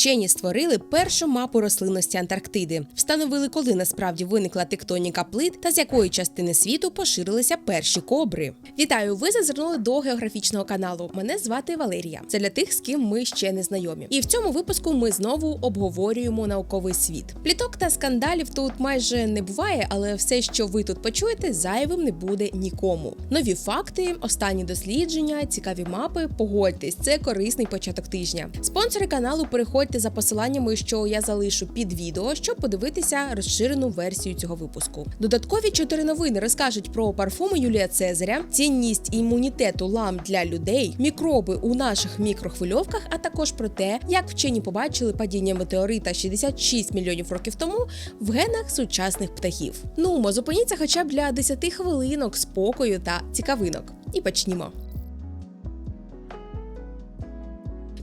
Вчені створили першу мапу рослинності Антарктиди, встановили, коли насправді виникла тектоніка плит та з якої частини світу поширилися перші кобри. Вітаю! Ви зазирнули до географічного каналу. Мене звати Валерія. Це для тих, з ким ми ще не знайомі. І в цьому випуску ми знову обговорюємо науковий світ. Пліток та скандалів тут майже не буває, але все, що ви тут почуєте, зайвим не буде нікому. Нові факти, останні дослідження, цікаві мапи. Погодьтесь, це корисний початок тижня. Спонсори каналу переходьте за посиланнями, що я залишу під відео, щоб подивитися розширену версію цього випуску. Додаткові чотири новини розкажуть про парфуми Юлія Цезаря, цінність імунітету лам для людей, мікроби у наших мікрохвильовках, а також про те, як вчені побачили падіння метеорита 66 мільйонів років тому в генах сучасних птахів. Ну, зупиніться хоча б для 10 хвилинок спокою та цікавинок. І почнімо.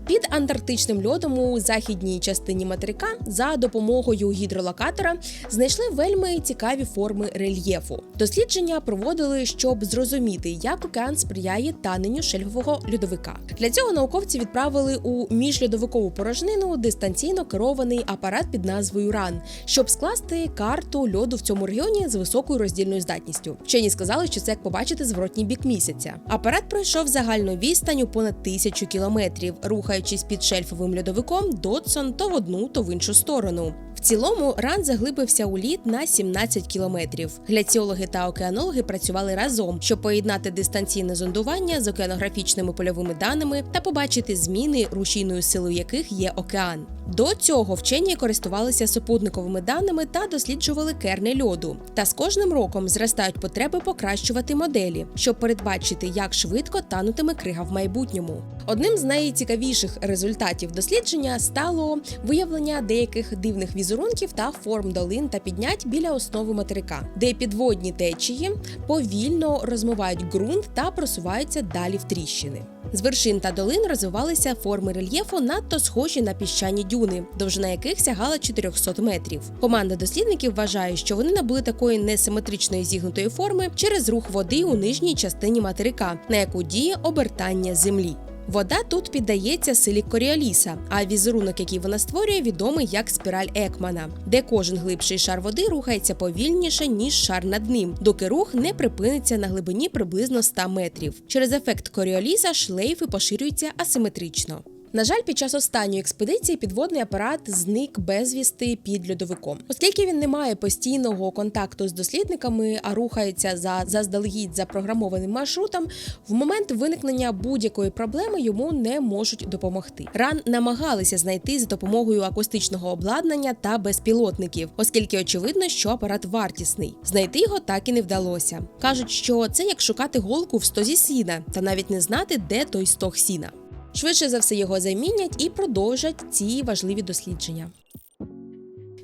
Під антарктичним льодом у західній частині материка за допомогою гідролокатора знайшли вельми цікаві форми рельєфу. Дослідження проводили, щоб зрозуміти, як океан сприяє таненню шельфового льодовика. Для цього науковці відправили у міжльодовикову порожнину дистанційно керований апарат під назвою РАН, щоб скласти карту льоду в цьому регіоні з високою роздільною здатністю. Вчені сказали, що це як побачити зворотній бік місяця. Апарат пройшов загальну відстань у понад тисячу кілометрів, рухаючись під шельфовим льодовиком Додсон то в одну, то в іншу сторону. Цілому ран заглибився у лід на 17 кілометрів. Гляціологи та океанологи працювали разом, щоб поєднати дистанційне зондування з океанографічними польовими даними та побачити зміни, рушійною силою яких є океан. До цього вчені користувалися супутниковими даними та досліджували керни льоду. Та з кожним роком зростають потреби покращувати моделі, щоб передбачити, як швидко танутиме крига в майбутньому. Одним з найцікавіших результатів дослідження стало виявлення деяких дивних візерунків та форм долин та піднять біля основи материка, де підводні течії повільно розмивають ґрунт та просуваються далі в тріщини. З вершин та долин розвивалися форми рельєфу надто схожі на піщані дюни, довжина яких сягала 400 метрів. Команда дослідників вважає, що вони набули такої несиметричної зігнутої форми через рух води у нижній частині материка, на яку діє обертання землі. Вода тут піддається силі Коріоліса, а візерунок, який вона створює, відомий як спіраль Екмана, де кожен глибший шар води рухається повільніше, ніж шар над ним, доки рух не припиниться на глибині приблизно 100 метрів. Через ефект Коріоліса шлейфи поширюються асиметрично. На жаль, під час останньої експедиції підводний апарат зник безвісти під льодовиком, оскільки він не має постійного контакту з дослідниками, а рухається за заздалегідь запрограмованим маршрутом. В момент виникнення будь-якої проблеми йому не можуть допомогти. Ран намагалися знайти за допомогою акустичного обладнання та безпілотників, оскільки очевидно, що апарат вартісний. Знайти його так і не вдалося. кажуть, що це як шукати голку в стозі сіна, та навіть не знати, де той стог сіна. Швидше за все його замінять і продовжать ці важливі дослідження.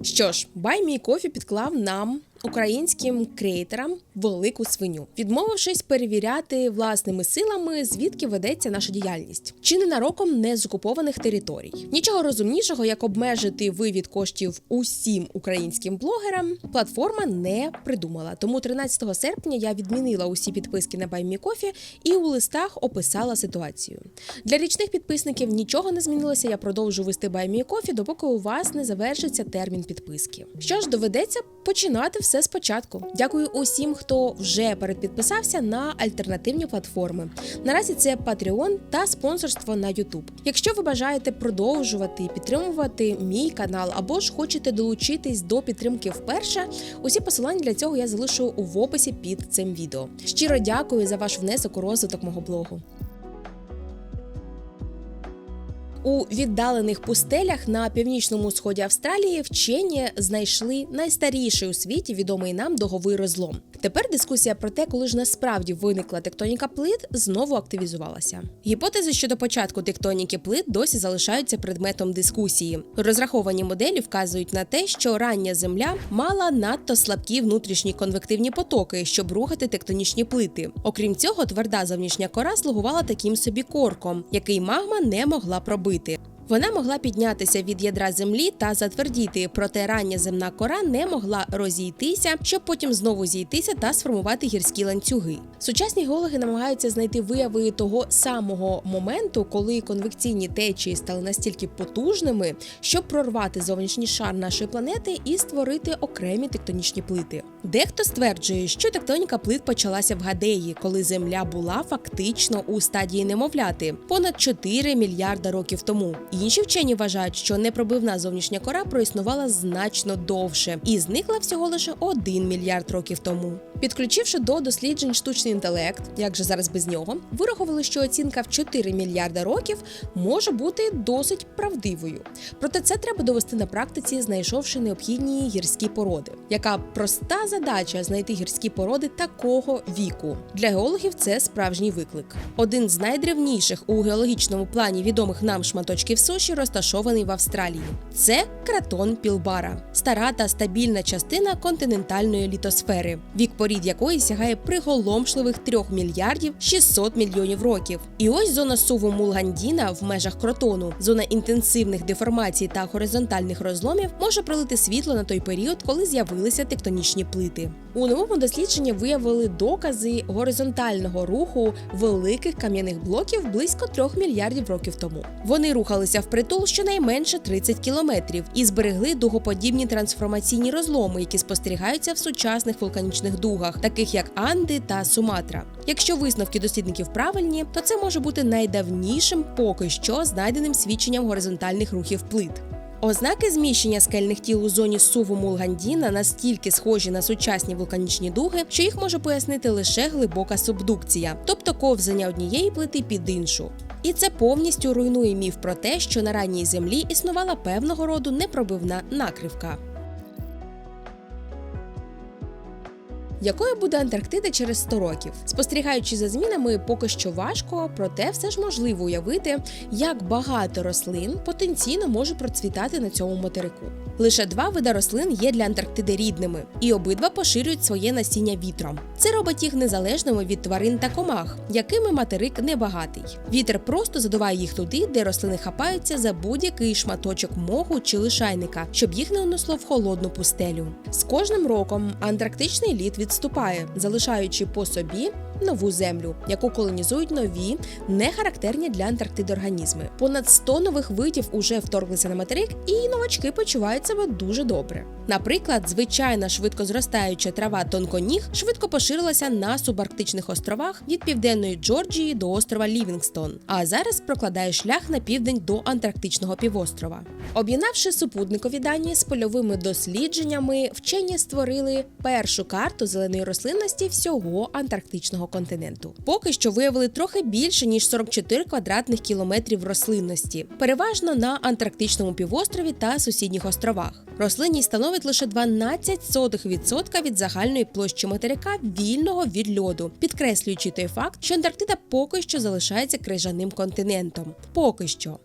Що ж, Кофі підклав нам українським креаторам велику свиню, відмовившись перевіряти власними силами, звідки ведеться наша діяльність, чи ненароком не з окупованих територій. Нічого розумнішого, як обмежити вивід коштів усім українським блогерам, платформа не придумала. Тому 13 серпня я відмінила усі підписки на Баймі Кофі і у листах описала ситуацію. Для річних підписників нічого не змінилося. Я продовжу вести Баймі Кофі, допоки у вас не завершиться термін підписки. Що ж, доведеться починати все спочатку. Дякую усім, хто вже передпідписався на альтернативні платформи. Наразі це Patreon та спонсорство на YouTube. Якщо ви бажаєте продовжувати підтримувати мій канал або ж хочете долучитись до підтримки вперше, усі посилання для цього я залишу в описі під цим відео. Щиро дякую за ваш внесок у розвиток мого блогу. У віддалених пустелях на північному сході Австралії вчені знайшли найстаріший у світі відомий нам договий розлом. Тепер дискусія про те, коли ж насправді виникла тектоніка плит, знову активізувалася. Гіпотези щодо початку тектоніки плит досі залишаються предметом дискусії. Розраховані моделі вказують на те, що рання земля мала надто слабкі внутрішні конвективні потоки, щоб рухати тектонічні плити. Окрім цього, тверда зовнішня кора слугувала таким собі корком, який магма не могла пробити. Вона могла піднятися від ядра землі та затвердіти, проте рання земна кора не могла розійтися, щоб потім знову зійтися та сформувати гірські ланцюги. Сучасні геологи намагаються знайти вияви того самого моменту, коли конвекційні течії стали настільки потужними, щоб прорвати зовнішній шар нашої планети і створити окремі тектонічні плити. Дехто стверджує, що тектоніка плит почалася в Гадеї, коли Земля була фактично у стадії немовляти понад 4 мільярда років тому. Інші вчені вважають, що непробивна зовнішня кора проіснувала значно довше і зникла всього лише 1 мільярд років тому. Підключивши до досліджень штучний інтелект, як же зараз без нього, вирахували, що оцінка в 4 мільярда років може бути досить правдивою. Проте це треба довести на практиці, знайшовши необхідні гірські породи. Яка проста задача знайти гірські породи такого віку для геологів це справжній виклик. Один з найдревніших у геологічному плані відомих нам шматочків суші розташований в Австралії. Це кратон Пілбара, стара та стабільна частина континентальної літосфери, вік порід якої сягає приголомшливих 3 мільярдів 600 мільйонів років. І ось зона суву Мулгандіна в межах кротону, зона інтенсивних деформацій та горизонтальних розломів, може пролити світло на той період, коли з'явилися тектонічні плити. У новому дослідженні виявили докази горизонтального руху великих кам'яних блоків близько 3 мільярдів років тому. Вони рухалися впритул щонайменше 30 кілометрів і зберегли дугоподібні трансформаційні розломи, які спостерігаються в сучасних вулканічних дугах, таких як Анди та Суматра. Якщо висновки дослідників правильні, то це може бути найдавнішим поки що знайденим свідченням горизонтальних рухів плит. Ознаки зміщення скельних тіл у зоні суву Мулгандіна настільки схожі на сучасні вулканічні дуги, що їх може пояснити лише глибока субдукція, тобто ковзання однієї плити під іншу. І це повністю руйнує міф про те, що на ранній землі існувала певного роду непробивна накривка. Якою буде Антарктида через 100 років? Спостерігаючи за змінами, поки що важко, проте все ж можливо уявити, як багато рослин потенційно може процвітати на цьому материку. Лише два вида рослин є для Антарктиди рідними, і обидва поширюють своє насіння вітром. Це робить їх незалежними від тварин та комах, якими материк небагатий. Вітер просто задуває їх туди, де рослини хапаються за будь-який шматочок моху чи лишайника, щоб їх не унесло в холодну пустелю. З кожним роком антарктичний лід відступає, залишаючи по собі нову землю, яку колонізують нові, не характерні для Антарктиди організми. Понад 100 нових видів уже вторглися на материк, і новачки почувають себе дуже добре. Наприклад, звичайна швидко зростаюча трава тонконіг швидко поширилася на субарктичних островах від південної Джорджії до острова Лівінгстон, а зараз прокладає шлях на південь до Антарктичного півострова. Об'єднавши супутникові дані з польовими дослідженнями, вчені створили першу карту зеленої рослинності всього антарктичного континенту. Поки що виявили трохи більше ніж 44 квадратних кілометрів рослинності, переважно на Антарктичному півострові та сусідніх островах. Рослинність становить лише 12% від загальної площі материка вільного від льоду, підкреслюючи той факт, що Антарктида поки що залишається крижаним континентом. Поки що.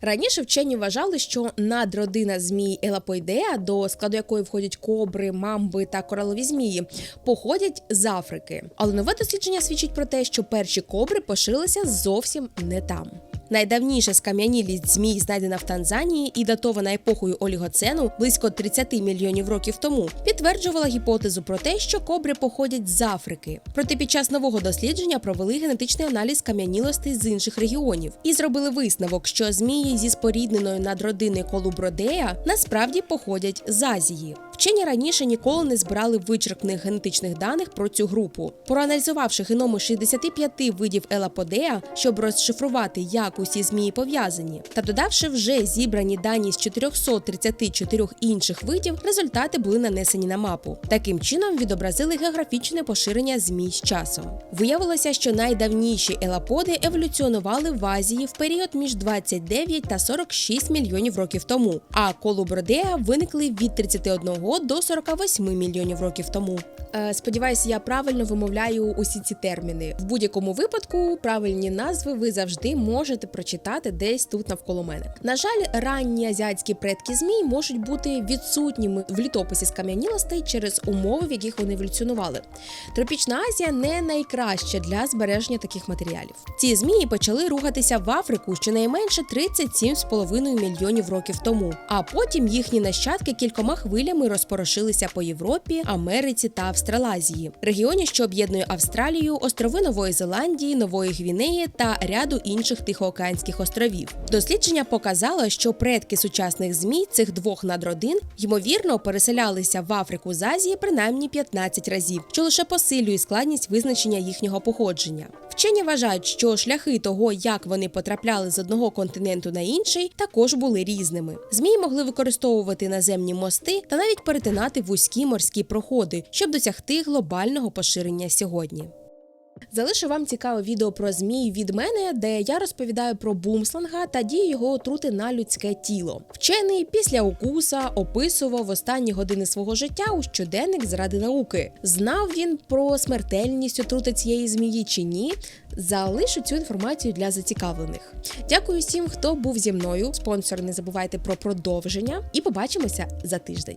Раніше вчені вважали, що надродина змій Елапойдеа, до складу якої входять кобри, мамби та коралові змії, походять з Африки. Але нове дослідження свідчить про те, що перші кобри поширилися зовсім не там. Найдавніша скам'янілість змій знайдена в Танзанії і датована епохою олігоцену близько 30 мільйонів років тому, підтверджувала гіпотезу про те, що кобри походять з Африки. Проте під час нового дослідження провели генетичний аналіз кам'янілостей з інших регіонів і зробили висновок, що змії зі спорідненою надродини колубродея насправді походять з Азії. Вчені раніше ніколи не збирали вичерпних генетичних даних про цю групу. Проаналізувавши геноми 65 видів елаподея, щоб розшифрувати, як усі змії пов'язані, та додавши вже зібрані дані з 434 інших видів, результати були нанесені на мапу. Таким чином відобразили географічне поширення змій з часом. Виявилося, що найдавніші елаподи еволюціонували в Азії в період між 29 та 46 мільйонів років тому, а колубродея виникли від 31 до 48 мільйонів років тому. Е, Сподіваюся, я правильно вимовляю усі ці терміни. В будь-якому випадку правильні назви ви завжди можете прочитати десь тут навколо мене. На жаль, ранні азіатські предки змій можуть бути відсутніми в літописі скам'янілостей через умови, в яких вони еволюціонували. Тропічна Азія не найкраща для збереження таких матеріалів. Ці змії почали рухатися в Африку щонайменше 37,5 мільйонів років тому. А потім їхні нащадки кількома хвилями розпорошилися по Європі, Америці та Австралазії, регіоні, що об'єднує Австралію, острови Нової Зеландії, Нової Гвінеї та ряду інших тихоокеанських островів. Дослідження показало, що предки сучасних змій цих двох надродин ймовірно переселялися в Африку з Азії принаймні 15 разів, що лише посилює складність визначення їхнього походження. Вчені вважають, що шляхи того, як вони потрапляли з одного континенту на інший, також були різними. Змії могли використовувати наземні мости та навіть перетинати вузькі морські проходи, щоб досягти глобального поширення сьогодні. Залишу вам цікаве відео про змій від мене, де я розповідаю про бумсланга та дію його отрути на людське тіло. Вчений після укуса описував останні години свого життя у щоденник заради науки. Знав він про смертельність отрути цієї змії чи ні. Залишу цю інформацію для зацікавлених. Дякую всім, хто був зі мною. Спонсор, не забувайте про продовження, і побачимося за тиждень.